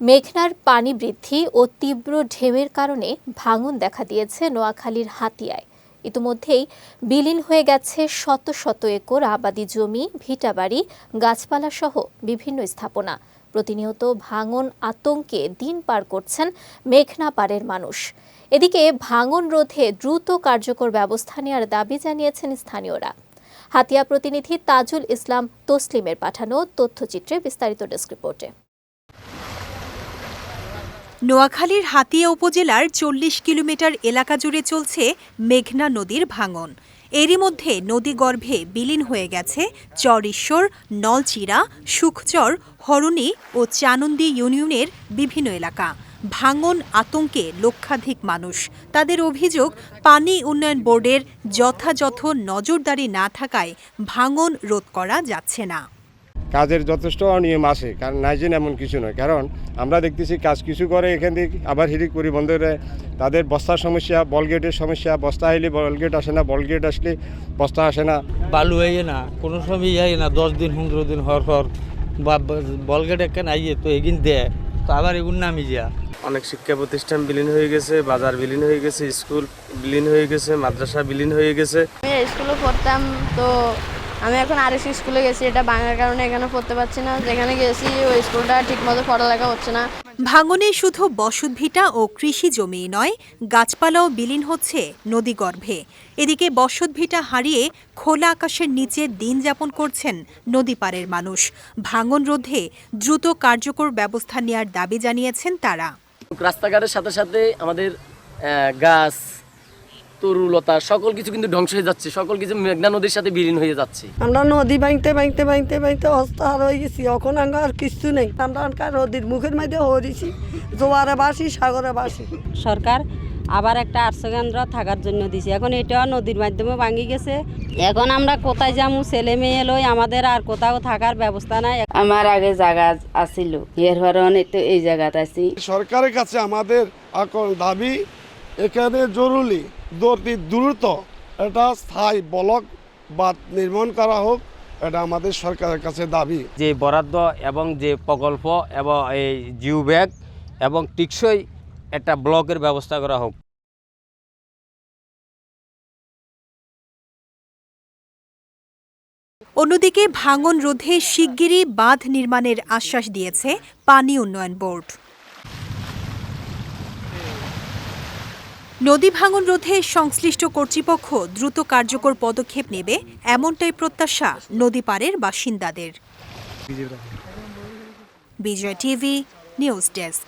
মেঘনার পানি বৃদ্ধি ও তীব্র ঢেউয়ের কারণে ভাঙন দেখা দিয়েছে নোয়াখালীর হাতিয়ায়। ইতিমধ্যেই বিলীন হয়ে গেছে শত শত একর আবাদি জমি, ভিটাবাড়ি গাছপালা সহ বিভিন্ন স্থাপনা। প্রতিনিয়ত ভাঙন আতঙ্কে দিন পার করছেন মেঘনা পাড়ের মানুষ। এদিকে ভাঙন রোধে দ্রুত কার্যকর ব্যবস্থা নেওয়ার দাবি জানিয়েছেন স্থানীয়রা। হাতিয়া প্রতিনিধি তাজুল ইসলাম তসলিমের পাঠানো তথ্যচিত্রে বিস্তারিত ডেস্ক রিপোর্টে। নোয়াখালীর হাতিয়া উপজেলার চল্লিশ কিলোমিটার এলাকা জুড়ে চলছে মেঘনা নদীর ভাঙন। এরই মধ্যে নদীগর্ভে বিলীন হয়ে গেছে চর নলচিরা, সুখচর, হরণি ও চানন্দি ইউনিয়নের বিভিন্ন এলাকা। ভাঙন আতঙ্কে লক্ষাধিক মানুষ। তাদের অভিযোগ, পানি উন্নয়ন বোর্ডের যথাযথ নজরদারি না থাকায় ভাঙন রোধ করা যাচ্ছে না। কাজের যথেষ্ট অনিয়ম আছে কারণ নাইজেন এমন কিছু নয়। কারণ আমরা দেখতেছি কাজ কিছু করে এখান থেকে আবার হিরিক পরিবন্দরে তাদের বস্তার সমস্যা বলগেটের সমস্যা বস্তা আইলে বলগেট আসে না বলগেট আসলে বস্তা আসে না। বালু আইয়ে না কোনো সময় আইয়ে না দশ দিন পনেরো দিন হর হর বা বলগেট একখান আইয়ে তো এগিন দেয় তো আবার এগুন নামি যা অনেক শিক্ষা প্রতিষ্ঠান বিলীন হয়ে গেছে বাজার বিলীন হয়ে গেছে স্কুল বিলীন হয়ে গেছে মাদ্রাসা বিলীন হয়ে গেছে। আমি স্কুলে পড়তাম তো আমি এখন আরেক স্কুলে গেছি এটা বাংলার কারণে এখানে পড়তে পারছি না। যেখানে গেছি ওই স্কুলটা ঠিকমতো পড়ালেখা হচ্ছে না। ভাঙনে শুধু বসতভিটা ও কৃষি জমি নয় গাছপালাও বিলীন হচ্ছে নদীগর্ভে এদিকে বসতভিটা হারিয়ে খোলা আকাশের নিচে দিন যাপন করছেন নদী নদীপাড়ের মানুষ। ভাঙন রোধে দ্রুত কার্যকর ব্যবস্থা নেওয়ার দাবি জানিয়েছেন তারা। রাস্তাঘাটের সাথে সাথে আমাদের গাছ তরুলতা সকল কিছু কিন্তু ধ্বংস হয়ে যাচ্ছে। সকল কিছু মেঘনা নদীর সাথে বিলীন হয়ে যাচ্ছে। আমরা নদী ভাঙতে ভাঙতে ভাঙতে ভাঙতে অস্তার হয়ে গেছি। এখন আঙ্গ আর কিছু নেই। আমরা আনকার নদীর মুখের মধ্যে হরিছি জোয়ারে বাসি সাগরে বাসি। সরকার আবার একটা আশ্রয় কেন্দ্র থাকার জন্য দিছে। এখন এটাও নদীর মাধ্যমে ভাঙি গেছে। এখন আমরা কোথায় যাব ছেলে মেয়ে লই আমাদের আর কোথাও থাকার ব্যবস্থা নাই। আমার আগে জায়গা আছিল। এর পরে তো এই জায়গাতে আছি। সরকারের কাছে আমাদের এখন দাবি এখানে জরুরি অতি দ্রুত এটা স্থায়ী ব্লক বাদ নির্মাণ করা হোক এটা আমাদের সরকারের কাছে দাবি। যে বরাদ্দ এবং যে প্রকল্প এবং এই জিও ব্যাগ এবং টিকসই একটা ব্লকের ব্যবস্থা করা হোক। অন্যদিকে ভাঙন রোধে শিগগিরই বাঁধ নির্মাণের আশ্বাস দিয়েছে পানি উন্নয়ন বোর্ড। নদী ভাঙন রোধে সংশ্লিষ্ট কর্তৃপক্ষ দ্রুত কার্যকর পদক্ষেপ নেবে এমনটাই প্রত্যাশা নদী পারের বাসিন্দাদের। Bijoy TV, news desk.